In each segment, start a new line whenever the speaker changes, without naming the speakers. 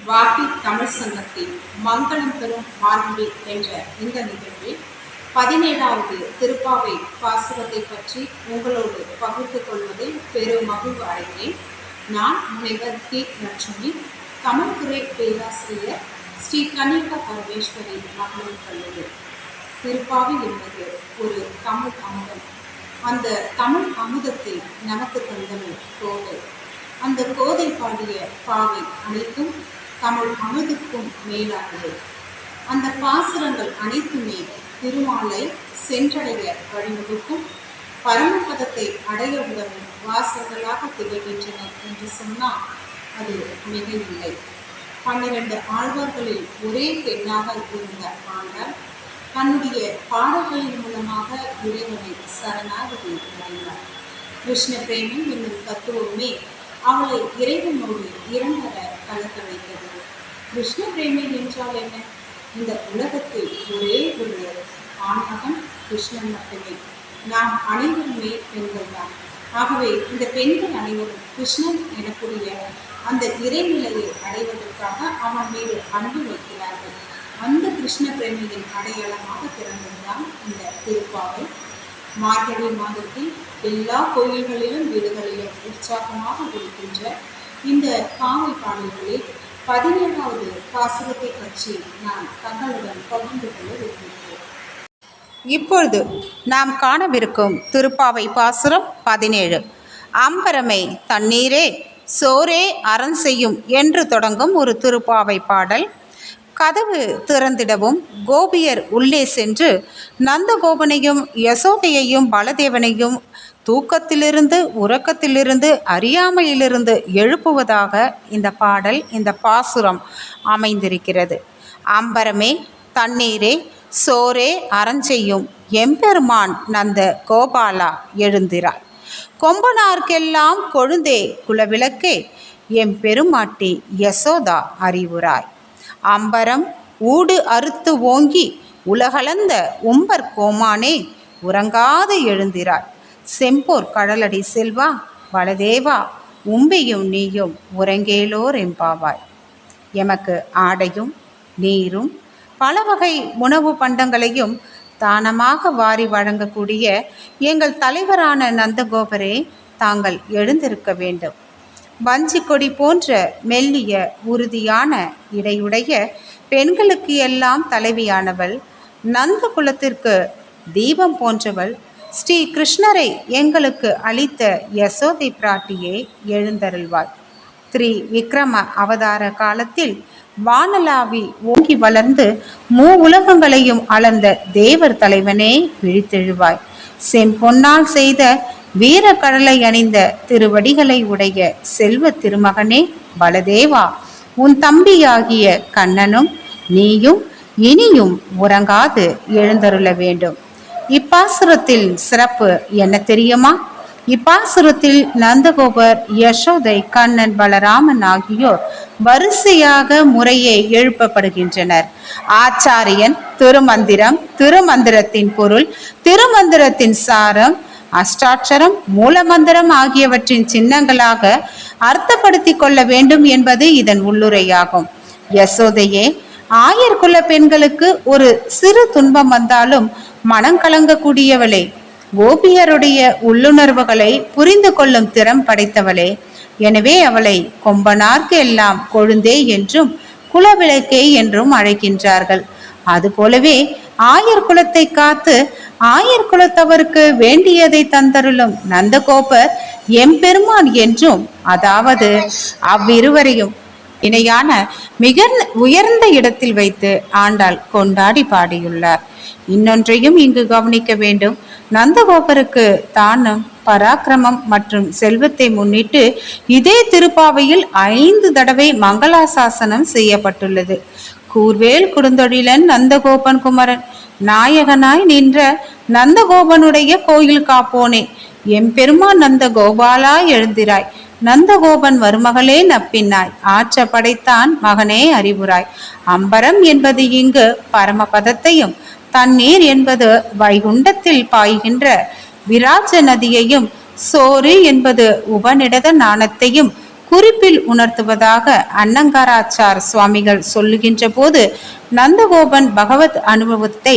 Walkie Tamil சங்கத்தின் மங்களம் பெறும் மாண்பு என்ற இந்த நிகழ்வில் பதினேழாவது திருப்பாவை பாசுரத்தை பற்றி உங்களோடு பகிர்ந்து கொள்வதில் பெரும் மகிழ்வு அடைகிறேன். நான் முனைவர் கி லட்சுமி தமிழ்துறை பேராசிரியர் ஸ்ரீ கன்னிகா பரமேஸ்வரி மகளிர் கல்லூரி திருப்பாவை என்பது ஒரு தமிழ் அமுதம். அந்த தமிழ் அமுதத்தை நமக்கு தந்தவர் கோதை அந்த கோதை பாடிய பாவை அனைத்தும் தமிழ் அமுதுக்கும் மேலானது. அந்த பாசுரங்கள் அனைத்துமே திருமாலை சென்றடைய வழிவகுக்கும். பரமபதத்தை அடைய உதவும் வாசகர்களாக திகழ்கின்றன என்று சொன்னால் அது மிகவில்லை பன்னிரண்டு ஆழ்வார்களில் ஒரே பெண்ணாக இருந்த ஆண்டாள் தன்னுடைய பாடல்களின் மூலமாக இறைவனை சரணாகதி அடைந்தார் கிருஷ்ண பிரேமம் என்னும் தத்துவமே அவளை இறைவனோடு இரண்டர கலக்க வைத்தது. கிருஷ்ண பிரேமி என்றால் என்ன? இந்த உலகத்தில் ஒரே ஒரு ஆண்மகன் கிருஷ்ணன் மட்டுமே. நாம் அனைவருமே பெண்கள் தான். ஆகவே இந்த பெண்கள் அனைவரும் கிருஷ்ணன் எனக்கூடிய அந்த இறைநிலையை அடைவதற்காக அவன் மீது அன்பு வைக்கிறார்கள். அந்த கிருஷ்ண பிரேமியின் அடையாளமாக பிறந்ததுதான் இந்த திருப்பாவை. மார்கழி மாதத்தில் எல்லா கோயில்களிலும் வீடுகளிலும் உற்சாகமாக இருக்கின்ற இந்த காவல் பாடல்களில் பதினேழாவது பாசுரத்தை பற்றி நான் தங்களுடன் பகிர்ந்து கொள்ள விரும்புகிறேன்.
இப்பொழுது நாம் காணவிருக்கும் திருப்பாவை பாசுரம் பதினேழு. அம்பரமே தண்ணீரே சோரே அரண் செய்யும் என்று தொடங்கும் ஒரு திருப்பாவை பாடல். கதவு திறந்திடவும் கோபியர் உள்ளே சென்று நந்தகோபனையும் யசோதையையும் பலதேவனையும் தூக்கத்திலிருந்து உறக்கத்திலிருந்து அறியாமையிலிருந்து எழுப்புவதாக இந்த பாடல் இந்த பாசுரம் அமைந்திருக்கிறது. அம்பரமே தண்ணீரே சோரே அறஞ்செய்யும் எம்பெருமான் நந்த கோபாலா எழுந்திரார். கொம்பனார்க்கெல்லாம் கொழுந்தே குலவிளக்கே எம்பெருமாட்டி யசோதா அறிவுராய். அம்பரம் ஊடு அறுத்து ஓங்கி உலகளந்த உம்பர் கோமானே உறங்காது எழுந்திராய் செம்போர் கடலடி செல்வா வலதேவா உம்பியும் நீயும் உறங்கேலோர் எம்பாவாய் எமக்கு ஆடையும் நீரும் பல வகை உணவு பண்டங்களையும் தானமாக வாரி வழங்கக்கூடிய எங்கள் தலைவரான நந்தகோபரே தாங்கள் எழுந்திருக்க வேண்டும். வஞ்சி கொடி போன்ற மெல்லிய உறுதியான இடையுடைய பெண்களுக்கு எல்லாம் தலைவியானவள் நந்த குலத்திற்கு தீபம் போன்றவள் ஸ்ரீ கிருஷ்ணரை எங்களுக்கு அளித்த யசோதை பிராட்டியே எழுந்தருள்வாள் ஸ்ரீ விக்ரம அவதார காலத்தில் வானலாவி ஓங்கி வளர்ந்து மூ உலகங்களையும் அளந்த தேவர் தலைவனே விழித்தெழுவாய். செம்பொன்னால் செய்த வீர கடலை அணிந்த திருவடிகளை உடைய செல்வ திருமகனே பலதேவா. உன் தம்பியாகிய கண்ணனும் நீயும் இனியும் உறங்காது எழுந்தருள வேண்டும். இப்பாசுரத்தில் சிறப்பு என்ன தெரியுமா? இப்பாசுரத்தில் நந்தகோபர் யசோதை கண்ணன் பலராமன் ஆகியோர் வரிசையாக முறையே எழுப்பப்படுகின்றனர். ஆச்சாரியன் திருமந்திரம் திருமந்திரத்தின் பொருள் திருமந்திரத்தின் சாரம் அஷ்டாட்சரம் மூலமந்திரம் ஆகியவற்றின் சின்னங்களாக அர்த்தப்படுத்திக் கொள்ள வேண்டும் என்பது இதன் உள்ளுரையாகும். யசோதையே ஆயர் குல பெண்களுக்கு ஒரு சிறு துன்பம் வந்தாலும் மனம் கலங்கக்கூடியவளே கோபியருடைய உள்ளுணர்வுகளை புரிந்து கொள்ளும் திறம் படைத்தவளே. எனவே அவளை கொம்பனார்க்கு எல்லாம் கொழுந்தே என்றும் குலவிளக்கே என்றும் அழைக்கின்றார்கள். அதுபோலவே ஆயர் குலத்தை காத்து ஆயர் குலத்தவருக்கு வேண்டியதை தந்தருளும் நந்தகோபர் எம்பெருமான் என்றும் அதாவது அவ்விருவரையும் இணையான மிக உயர்ந்த இடத்தில் வைத்து ஆண்டாள் கொண்டாடி பாடியுள்ளார். இன்னொன்றையும் இங்கு கவனிக்க வேண்டும். நந்தகோபருக்கு தானும் பராக்கிரமம் மற்றும் செல்வத்தை முன்னிட்டு இதே திருப்பாவையில் ஐந்து தடவை மங்களாசாசனம் செய்யப்பட்டுள்ளது. கூர்வேல் குறுந்தொழிலன் நந்தகோபன் குமரன் நாயகனாய் நின்ற நந்தகோபனுடைய கோயில் காப்போனே எம்பெருமா நந்த கோபாலா எழுந்திராய். நந்தகோபன் மருமகளே நப்பினாய். ஆற்ற படைத்தான் மகனே அறிவுராய். அம்பரம் என்பது இங்கு பரமபதத்தையும் தண்ணீர் என்பது வைகுண்டத்தில் பாய்கின்ற விராஜ நதியையும் சோறு என்பது உபநிடத நாணத்தையும் குறிப்பில் உணர்த்துவதாக அன்னங்காராச்சார் சுவாமிகள் சொல்லுகின்ற போது நந்தகோபன் பகவத் அனுபவத்தை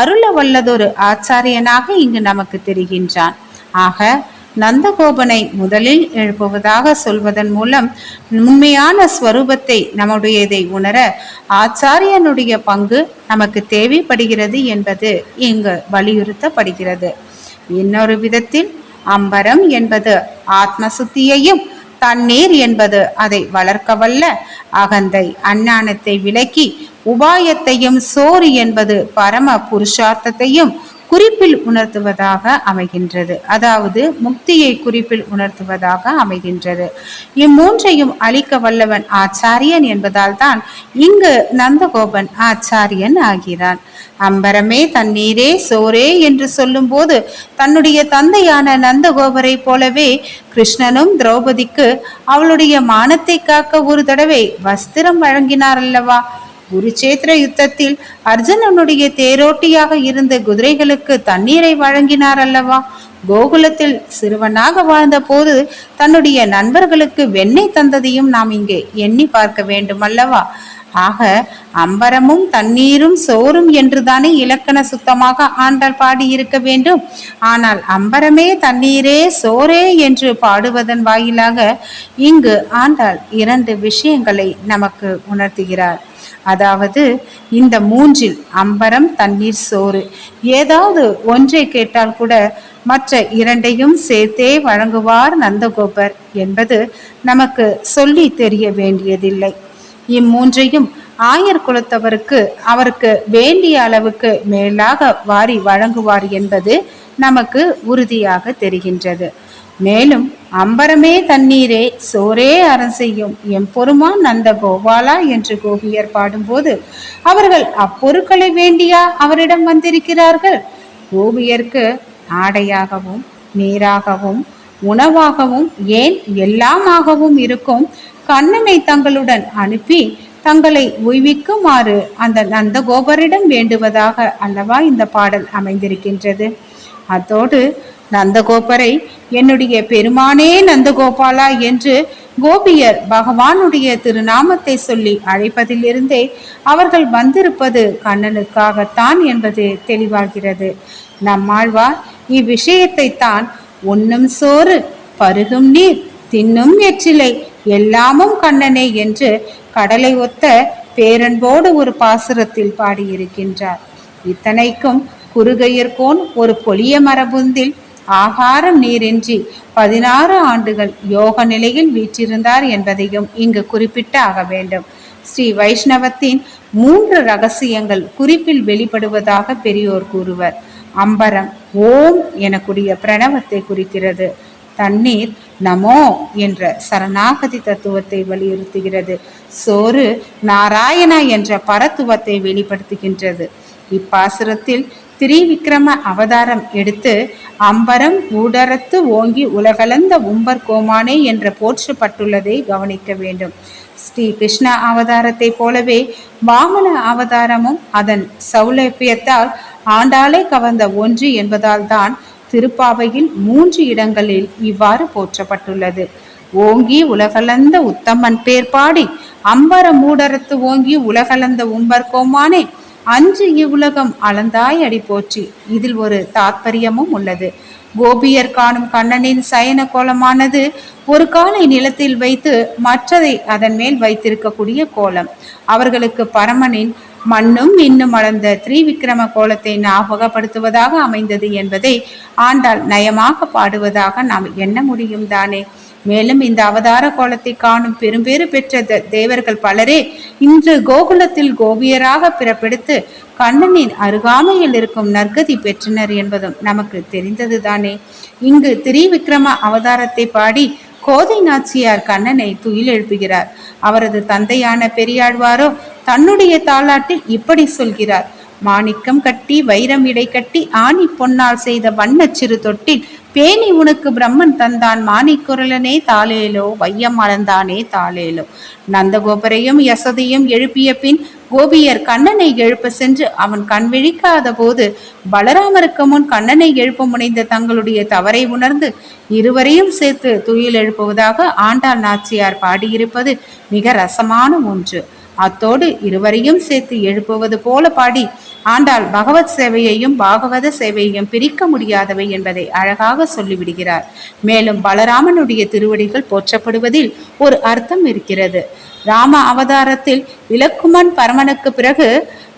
அருள வல்லதொரு ஆச்சாரியனாக இங்கு நமக்கு தெரிகின்றான். ஆக நந்தகோபனை முதலில் எழுப்புவதாக சொல்வதன் மூலம் உண்மையான ஸ்வரூபத்தை நம்முடையதை உணர ஆச்சாரியனுடைய பங்கு நமக்கு தேவைப்படுகிறது என்பது இங்கு வலியுறுத்தப்படுகிறது. இன்னொரு விதத்தில் அம்பரம் என்பது ஆத்ம சுத்தியையும் தண்ணீர் என்பது அதை வளர்க்க வல்ல அகந்தை அஞ்ஞானத்தை விலக்கி உபாயத்தையும் சோறு என்பது பரம புருஷார்த்தத்தையும் குறிப்பில் உணர்த்துவதாக அமைகின்றது. அதாவது முக்தியை குறிப்பில் உணர்த்துவதாக அமைகின்றது. இம்மூன்றையும் அளிக்க வல்லவன் ஆச்சாரியன் என்பதால் தான் இங்கு நந்தகோபன் ஆச்சாரியன் ஆகிறான். அம்பரமே தண்ணீரே சோரே என்று சொல்லும்போது தன்னுடைய தந்தையான நந்தகோபரை போலவே கிருஷ்ணனும் திரௌபதிக்கு அவளுடைய மானத்தை காக்க ஒரு தடவை வஸ்திரம் வழங்கினார் அல்லவா? குருச்சேத்திர யுத்தத்தில் அர்ஜுனனுடைய தேரோட்டியாக இருந்த குதிரைகளுக்கு தண்ணீரை வழங்கினார் அல்லவா கோகுலத்தில் சிறுவனாக வாழ்ந்த போது தன்னுடைய நண்பர்களுக்கு வெண்ணெய் தந்ததையும் நாம் இங்கே எண்ணி பார்க்க வேண்டும் அல்லவா ஆக அம்பரமும் தண்ணீரும் சோறும் என்றுதானே இலக்கண சுத்தமாக ஆண்டாள் பாடியிருக்க வேண்டும். ஆனால் அம்பரமே தண்ணீரே சோரே என்று பாடுவதன் வாயிலாக இங்கு ஆண்டாள் இரண்டு விஷயங்களை நமக்கு உணர்த்துகிறார். அதாவது இந்த மூன்றில் அம்பரம் தண்ணீர் சோறு. ஏதாவது ஒன்றை கேட்டால் கூட மற்ற இரண்டையும் சேர்த்தே வழங்குவார் நந்தகோபர் என்பது நமக்கு சொல்லி தெரிய வேண்டியதில்லை. இம்மூன்றையும் ஆயர் குலத்தவருக்கு அவருக்கு வேண்டிய அளவுக்கு மேலாக வாரி வழங்குவார் என்பது நமக்கு உறுதியாக தெரிகின்றது. மேலும் அம்பரமே தண்ணீரே சோரே அறம் செய்யும் எம்பொருமான் நந்த கோபாலா என்று கோபியர் பாடும்போது அவர்கள் அப்பொருட்களை வேண்டியா அவரிடம் வந்திருக்கிறார்கள்? கோபியர்க்கு ஆடையாகவும் நீராகவும் உணவாகவும் ஏன் எல்லாமாகவும் இருக்கும்? கண்ணனை தங்களுடன் அனுப்பி தங்களை உய்விக்குமாறு அந்த நந்தகோபரிடம் வேண்டுவதாக அல்லவா இந்த பாடல் அமைந்திருக்கின்றது? அத்தோடு நந்தகோபரை என்னுடைய பெருமானே நந்தகோபாலா என்று கோபியர் பகவானுடைய திருநாமத்தை சொல்லி அழைப்பதிலிருந்தே அவர்கள் வந்திருப்பது கண்ணனுக்காகத்தான் என்பது தெளிவாகிறது. நம்மாழ்வார் இவ்விஷயத்தை தான் உண்ணும் சோறு பருகும் நீர் தின்னும் எச்சிலை எல்லாமும் கண்ணனே என்று கடலை ஒத்த பேரன்போடு ஒரு பாசுரத்தில் பாடியிருக்கின்றார். இத்தனைக்கும் குறுகையர்கோன் ஒரு பொலிய மரபுந்தில் ஆகாரம் நீரின்றி பதினாறு ஆண்டுகள் யோக நிலையில் வீற்றிருந்தார் என்பதையும் இங்கு குறிப்பிட்டு ஆக வேண்டும். ஸ்ரீ வைஷ்ணவத்தின் மூன்று ரகசியங்கள் குறிப்பில் வெளிப்படுவதாக பெரியோர் கூறுவர். அம்பரம் ஓம் எனக்கூடிய பிரணவத்தை குறிக்கிறது. தண்ணீர் நமோ என்ற சரணாகதி தத்துவத்தை வலியுறுத்துகிறது. சோறு நாராயணா என்ற பரத்துவத்தை வெளிப்படுத்துகின்றது. இப்பாசுரத்தில் திரிவிக்ரம அவதாரம் எடுத்து அம்பரம் ஊடரத்து ஓங்கி உலகளந்த உம்பர் கோமானே என்று போற்றப்பட்டுள்ளதை கவனிக்க வேண்டும். ஸ்ரீ கிருஷ்ண அவதாரத்தை போலவே வாமன அவதாரமும் அதன் சௌலபியத்தால் ஆண்டாளே கவர்ந்த ஒன்று என்பதால் தான் திருப்பாவையில் மூன்று இடங்களில் இவ்வாறு போற்றப்பட்டுள்ளது. ஓங்கி உலகளந்த உத்தமன் பேர் பாடி அம்பர மூடரத்து ஓங்கி உலகளந்த உம்பர் கோமானே அன்று இவ்வுலகம் அளந்தாய் அடி போற்றி. இதில் ஒரு தாத்பரியமும் உள்ளது. கோபியர் காணும் கண்ணனின் சயன கோலமானது ஒரு காலை நிலத்தில் வைத்து மற்றதை அதன் மேல் வைத்திருக்கக்கூடிய கோலம். அவர்களுக்கு பரமனின் மண்ணும் இன்னும் அளந்த திரிவிக்ரம கோலத்தை ஞாபகப்படுத்துவதாக அமைந்தது என்பதை ஆண்டாள் நயமாக பாடுவதாக நாம் எண்ண முடியும் தானே. மேலும் இந்த அவதார கோலத்தை காணும் பெரும்பேறு பெற்ற த- தேவர்கள் பலரே இன்று கோகுலத்தில் கோபியராக பிறப்பெடுத்து கண்ணனின் அருகாமையில் இருக்கும் நற்கதி பெற்றனர் என்பதும் நமக்கு தெரிந்ததுதானே. இங்கு திரிவிக்ரம அவதாரத்தை பாடி கோதை நாச்சியார் கண்ணனை துயில் எழுப்புகிறார். அவரது தந்தையான பெரியாழ்வாரோ தன்னுடைய தாளாட்டில் இப்படி சொல்கிறார். மாணிக்கம் கட்டி வைரம் இடை கட்டி ஆணி பொன்னால் செய்த வண்ண சிறு தொட்டில். பேணி உனக்கு பிரம்மன் தந்தான் மாணிக்குரலனே தாளேலோ வையம் அளந்தானே தாளேலோ. நந்தகோபரையும் யசதியும் எழுப்பிய பின் கோபியர் கண்ணனை எழுப்ப சென்று அவன் கண் விழிக்காத போது பலராமருக்கு முன் கண்ணனை எழுப்ப முனைந்த தங்களுடைய தவறை உணர்ந்து இருவரையும் சேர்த்து துயில் எழுப்புவதாக ஆண்டாள் நாச்சியார் பாடியிருப்பது மிக ரசமான ஒன்று. அத்தோடு இருவரையும் சேர்த்து எழுப்புவது போல பாடி ஆண்டாள் பகவத் சேவையையும் பாகவத சேவையையும் பிரிக்க முடியாதவை என்பதை அழகாக சொல்லிவிடுகிறார். மேலும் பலராமனுடைய திருவடிகள் போற்றப்படுவதில் ஒரு அர்த்தம் இருக்கிறது. ராம அவதாரத்தில் இலக்குமன் பரமனுக்கு பிறகு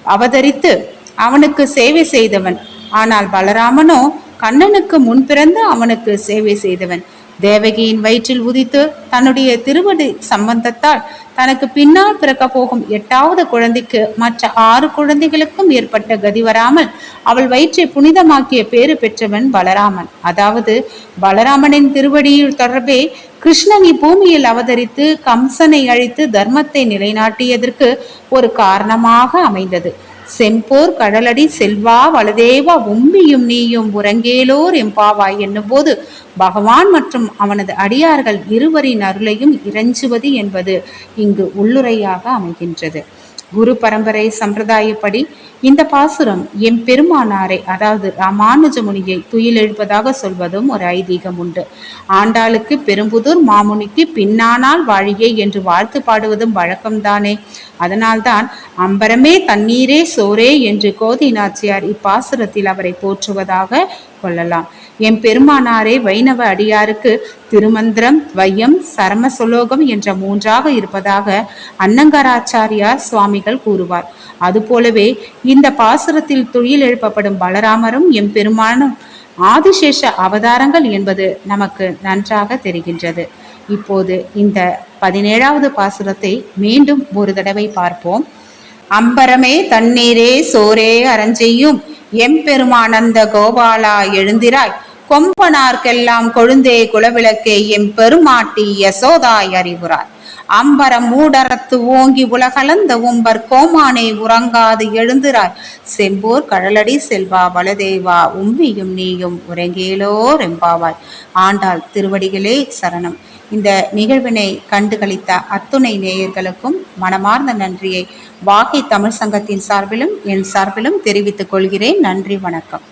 அவதரித்து அவனுக்கு சேவை செய்தவன். ஆனால் பலராமனோ கண்ணனுக்கு முன் பிறந்து அவனுக்கு சேவை செய்தவன். தேவகியின் வயிற்றில் உதித்து தன்னுடைய திருவடி சம்பந்தத்தால் தனக்கு பின்னால் பிறக்க போகும் எட்டாவது குழந்தைக்கு மற்ற ஆறு குழந்தைகளுக்கும் ஏற்பட்ட கதி வராமல் அவள் வயிற்றை புனிதமாக்கிய பேறு பெற்றவன் பலராமன். அதாவது பலராமனின் திருவடியில் தொடர்பே கிருஷ்ணன் இப்பூமியில் அவதரித்து கம்சனை அழித்து தர்மத்தை நிலைநாட்டியதற்கு ஒரு காரணமாக அமைந்தது. செம்போர் கடலடி செல்வா வலதேவா உம்பியும் நீயும் உறங்கேலோர் எம்பாவாய் என்னும்போது பகவான் மற்றும் அவனது அடியார்கள் இருவரின் அருளையும் இறைஞ்சுவது என்பது இங்கு உள்ளுரையாக அமைகின்றது. குரு பரம்பரை சம்பிரதாயப்படி இந்த பாசுரம் எம் பெருமானாரை அதாவது ராமானுஜ முனியை துயில் எழுப்பதாக சொல்வதும் ஒரு ஐதீகம் உண்டு. ஆண்டாளுக்கு பெரும்புதூர் மாமுனிக்கு பின்னானால் வாழியே என்று வாழ்த்து பாடுவதும் வழக்கம்தானே. அதனால்தான் அம்பரமே தண்ணீரே சோரே என்று கோதி நாச்சியார் இப்பாசுரத்தில் அவரை போற்றுவதாக கொள்ளலாம். எம் பெருமானாரே வைணவ அடியாருக்கு திருமந்திரம் வையம் சரம சுலோகம் என்ற மூன்றாக இருப்பதாக அன்னங்கராச்சாரியார் சுவாமிகள் கூறுவார். அதுபோலவே இந்த பாசுரத்தில் துயில் எழுப்பப்படும் பலராமரும் எம் பெருமானும் ஆதிசேஷ அவதாரங்கள் என்பது நமக்கு நன்றாக தெரிகின்றது. இப்போது இந்த பதினேழாவது பாசுரத்தை மீண்டும் ஒரு தடவை பார்ப்போம். அம்பரமே தண்ணீரே சோரே அரஞ்செய்யும் எம்பெருமானந்த கோபாலா எழுந்திராய். கொம்பனார்க்கெல்லாம் கொழுந்தே குலவிளக்கே எம் பெருமாட்டி யசோதாய் அறிவுராய் அம்பரம் மூடரத்து ஓங்கி உலகலந்த உம்பர் கோமானே உறங்காது எழுந்திராய். செம்பூர் கடலடி செல்வா வலதேவா உம்பியும் நீயும் உறங்கேலோ ரெம்பாவாய். ஆண்டாள் திருவடிகளே சரணம். இந்த நிகழ்வினை கண்டுகளித்த அத்துணை நேயர்களுக்கும் மனமார்ந்த நன்றியை வாகை தமிழ் சங்கத்தின் சார்பிலும் என் சார்பிலும் தெரிவித்துக் கொள்கிறேன். நன்றி வணக்கம்.